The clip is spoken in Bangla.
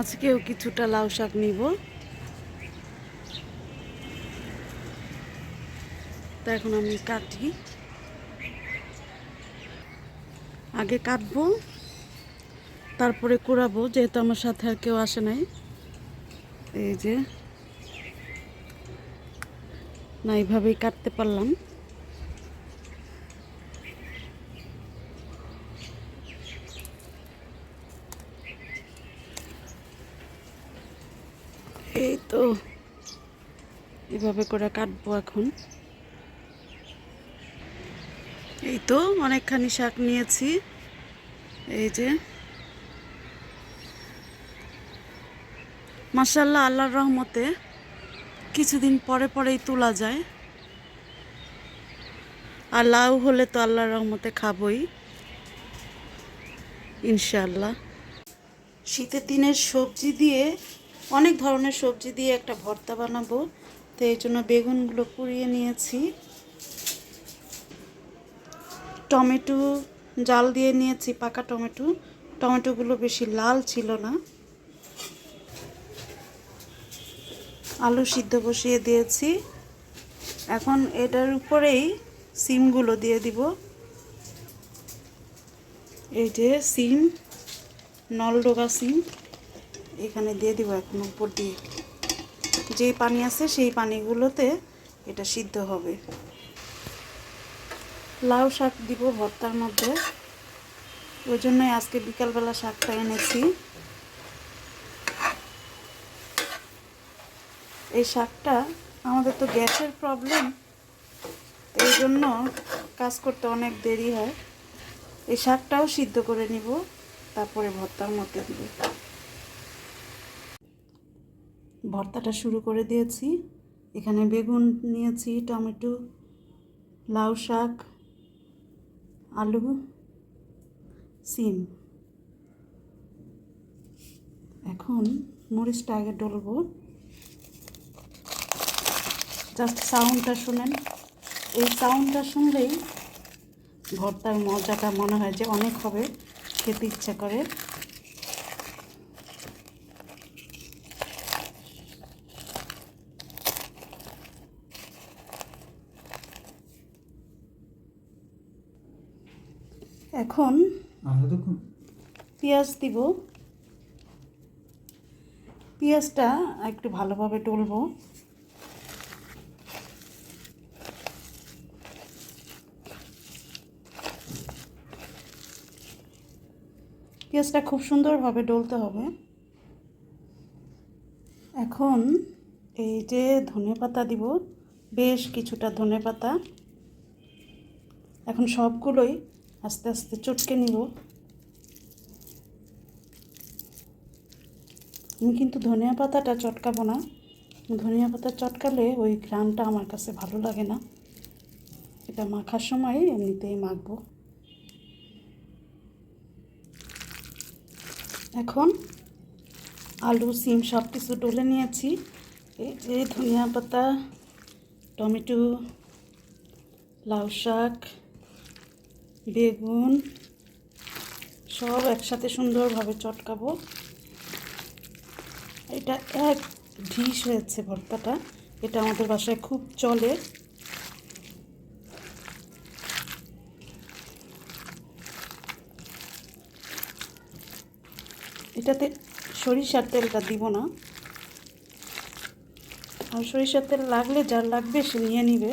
আজকেও কিছুটা লাউ শাক নিব। তা এখন আমি কাটি। আগে কাটবো, তারপরে কুড়াবো, যেহেতু আমার সাথে আর কেউ আসে নাই। এই যে, না, এইভাবেই কাটতে পারলাম। এই তো। এভাবে করে কাটবো এখন। এই তো, অনেকখানি শাক নিয়েছি। এই যে। মাসাল্লাহ আল্লাহর রহমতে কিছুদিন পরে পরেই তোলা যায়। আর লাউ হলে তো আল্লাহর রহমতে খাবই। ইনশাল্লাহ শীতের দিনের সবজি দিয়ে অনেক ধরনের সবজি দিয়ে একটা ভর্তা বানাবো। তো এই জন্য বেগুনগুলো পুড়িয়ে নিয়েছি। টমেটো জাল দিয়ে নিয়েছি, পাকা টমেটো। টমেটোগুলো বেশি লাল ছিল না। আলু সিদ্ধ বসিয়ে দিয়েছি। এখন এটার উপরেই সিমগুলো দিয়ে দিব। এই যে সিম, নলডোগা সিম। এখানে দিয়ে দিব এখন উপর দিয়ে যেই পানি আছে সেই পানিগুলোতে এটা সিদ্ধ হবে। লাউ শাক দিব ভর্তার মধ্যে। ওই জন্যই আজকে বিকালবেলা শাকটা এনেছি। এই শাকটা আমাদের তো গ্যাসের প্রবলেম এই জন্য কাজ করতে অনেক দেরি হয়। এই শাকটাও সিদ্ধ করে নিব, তারপরে ভর্তার মধ্যে দিব। ভর্তাটা শুরু করে দিয়েছি। এখানে বেগুন নিয়েছি, টমেটো, লাউ শাক, আলু, সিম। এখন মরিচটা আগে ডলবো। জাস্ট সাউন্ডটা শুনেন। এই সাউন্ডটা শুনলেই ভর্তার মজাটা মনে হয় যে অনেক হবে, খেতে ইচ্ছা করে। এখন পেঁয়াজ দিব। পেঁয়াজটা একটু ভালোভাবে টলবো পেঁয়াজটা খুব সুন্দরভাবে ডলতে হবে। এখন এই যে ধনে পাতা দিব বেশ কিছুটা ধনে পাতা। এখন সবগুলোই আস্তে আস্তে চটকে নিব। আমি কিন্তু ধনিয়া পাতাটা চটকাবো না। ধনিয়া পাতা চটকালে ওই ঘ্রাণটা আমার কাছে ভালো লাগে না। এটা মাখার সময় এমনিতেই মাখবো। এখন আলু, সিম সব কিছু ডলে নিয়েছি। এই যে ধনিয়া পাতা, টমেটো, লাউ শাক বেগুন সব একসাথে সুন্দরভাবে চটকাবো। এটা এক ঢিস হয়েছে ভর্তাটা, এটা আমাদের বাসায় খুব চলে। এটাতে সরিষার তেলটা দিব না। আর সরিষার তেল লাগলে যার লাগবে সে নিয়ে নিবে।